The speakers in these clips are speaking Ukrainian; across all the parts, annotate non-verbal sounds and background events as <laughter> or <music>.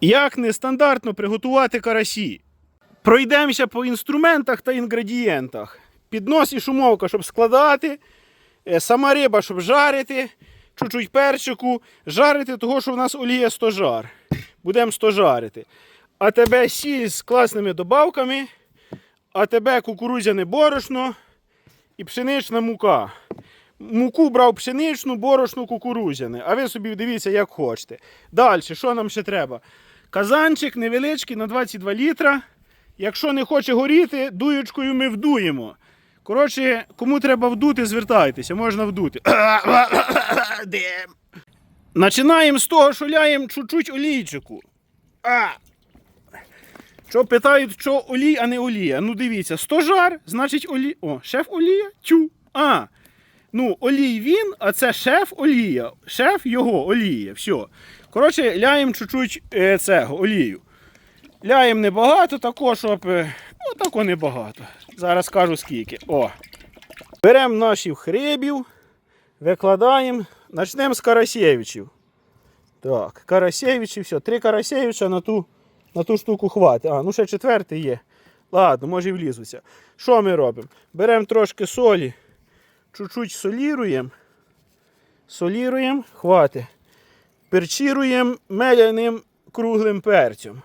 Як нестандартно приготувати карасі? Пройдемося по інструментах та інгредієнтах. Піднос і шумовка, щоб складати, е, сама риба, щоб жарити, чуть-чуть перчику, жарити того, що в нас олія стожар. Будемо стожарити. А тебе сіль з класними добавками, а тебе кукурудзяне борошно і пшенична мука. Муку брав пшеничну, борошну, кукурудзяне. А ви собі дивіться, як хочете. Далі, що нам ще треба? Казанчик невеличкий на 22 літра. Якщо не хоче горіти, дуєчкою ми вдуємо. Коротше, кому треба вдути, звертайтеся, можна вдути. <coughs> Дим. Починаємо з того, що ляємо чуть-чуть олійчику. А. Що питають, що олій, а не олія. Ну дивіться, стожар, значить олія. О, шеф олія? Тю. А. Ну, олій він, а це шеф олія. Шеф його олія. Все. Коротше, ляємо чуть-чуть е, цього олію. Ляємо небагато, тако, щоб. е, Ну, тако небагато. Зараз скажу скільки. О. Беремо наших хребів, викладаємо. Почнемо з Карасєвичів. Так, Карасєвичі, все. Три Карасєвича на ту, на ту штуку хватить. А, ну ще четвертий є. Ладно, може і влізуться. Що ми робимо? Беремо трошки солі, чуть-чуть соліруємо. Соліруємо, хватить. Перчируємо меляним круглим перцем.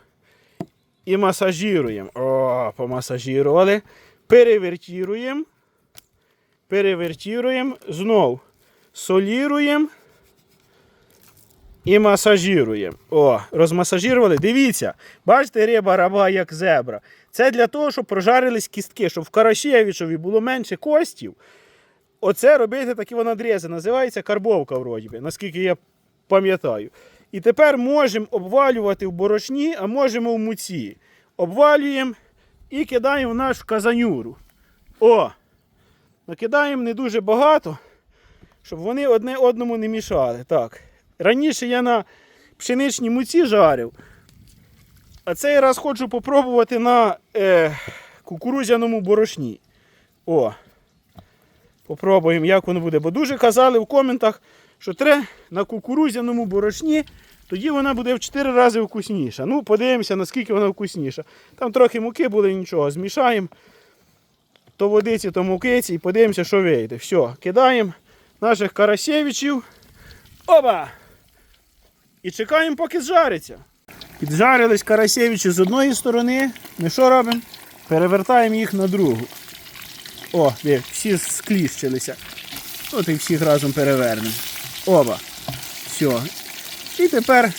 І масажируємо. О, помасажирували. Перевертіруємо. Перевертіруємо. Знов соліруємо. І масажируємо. О, розмасажирували. Дивіться, бачите, риба раба як зебра. Це для того, щоб прожарились кістки, щоб в Карашєвичові було менше костів. Оце робити такі надрізи. Називається карбовка, вроді би, наскільки я пам'ятаю. І тепер можемо обвалювати в борошні, а можемо в муці. Обвалюємо і кидаємо в нашу казанюру. О! Накидаємо не дуже багато, щоб вони одне одному не мішали. Так. Раніше я на пшеничній муці жарив. А цей раз хочу попробувати на е, кукурудзяному борошні. О! Попробуємо, як воно буде. Бо дуже казали в коментах, що треба на кукурудзяному борошні, тоді вона буде в 4 рази вкусніша. Ну, подивимося, наскільки вона вкусніша. Там трохи муки буде, нічого. Змішаємо то водиці, то мукиці і подивимося, що вийде. Все, кидаємо наших карасєвичів. Оба! І чекаємо, поки зжариться. Піджарились карасєвичі з одної сторони. Ми що робимо? Перевертаємо їх на другу. О, де, всі скліщилися. От і всіх разом перевернемо. Оба. Все. І тепер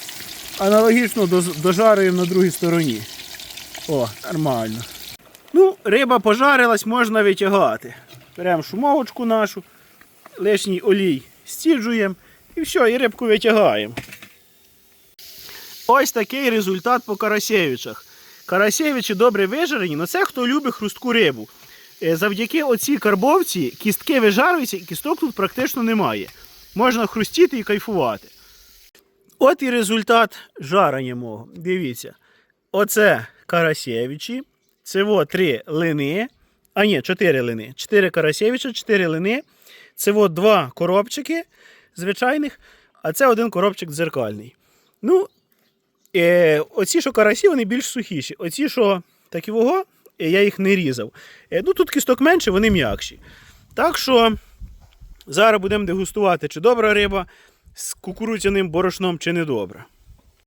аналогічно дожарюємо на другій стороні. О, нормально. Ну, риба пожарилась, можна витягати. Беремо шумовочку нашу, лишній олій стіджуємо і все, і рибку витягаємо. Ось такий результат по карасєвичах. Карасєвичі добре вижарені, але це хто любить хрустку рибу. Е, Завдяки оцій карбовці кістки вижарюються і кісток тут практично немає. Можна хрустіти і кайфувати. От і результат жарення мого. Дивіться. Оце карасєвичі. Це три лини. А ні, чотири лини. Чотири карасєвича, чотири лини. Це два коробчики звичайних, а це один коробчик дзеркальний. Ну, е, оці, що карасі, вони більш сухіші. Оці, що такі вого, я їх не різав. Е, ну, тут кісток менше, вони м'якші. Так що зараз будемо дегустувати, чи добра риба з кукурудзяним борошном, чи не добра.